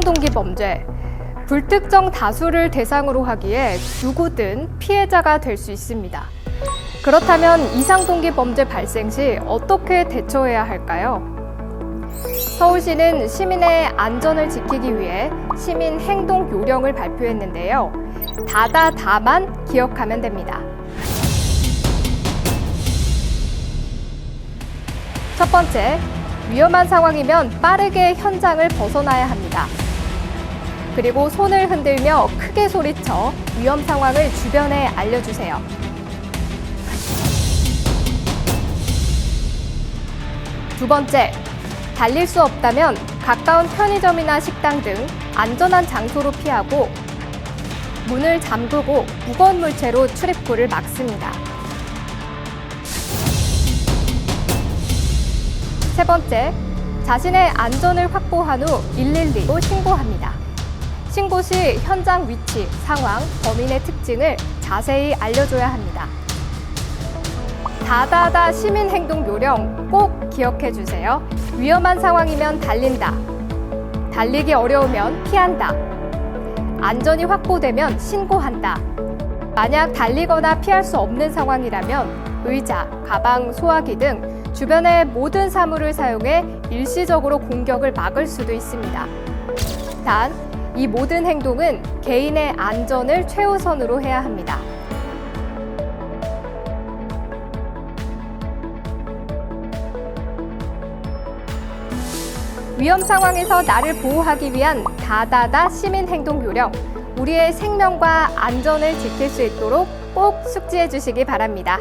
이상동기 범죄. 불특정 다수를 대상으로 하기에 누구든 피해자가 될 수 있습니다. 그렇다면 이상 동기 범죄 발생 시 어떻게 대처해야 할까요? 서울시는 시민의 안전을 지키기 위해 시민 행동 요령을 발표했는데요. 다다 다만 기억하면 됩니다. 첫 번째, 위험한 상황이면 빠르게 현장을 벗어나야 합니다. 그리고 손을 흔들며 크게 소리쳐 위험 상황을 주변에 알려주세요. 두 번째, 달릴 수 없다면 가까운 편의점이나 식당 등 안전한 장소로 피하고 문을 잠그고 무거운 물체로 출입구를 막습니다. 세 번째, 자신의 안전을 확보한 후 112로 신고합니다. 신고 시 현장 위치, 상황, 범인의 특징을 자세히 알려줘야 합니다. 다다다 시민 행동 요령 꼭 기억해 주세요. 위험한 상황이면 달린다. 달리기 어려우면 피한다. 안전이 확보되면 신고한다. 만약 달리거나 피할 수 없는 상황이라면 의자, 가방, 소화기 등 주변의 모든 사물을 사용해 일시적으로 공격을 막을 수도 있습니다. 단, 이 모든 행동은 개인의 안전을 최우선으로 해야 합니다. 위험 상황에서 나를 보호하기 위한 다다다 시민 행동 요령, 우리의 생명과 안전을 지킬 수 있도록 꼭 숙지해 주시기 바랍니다.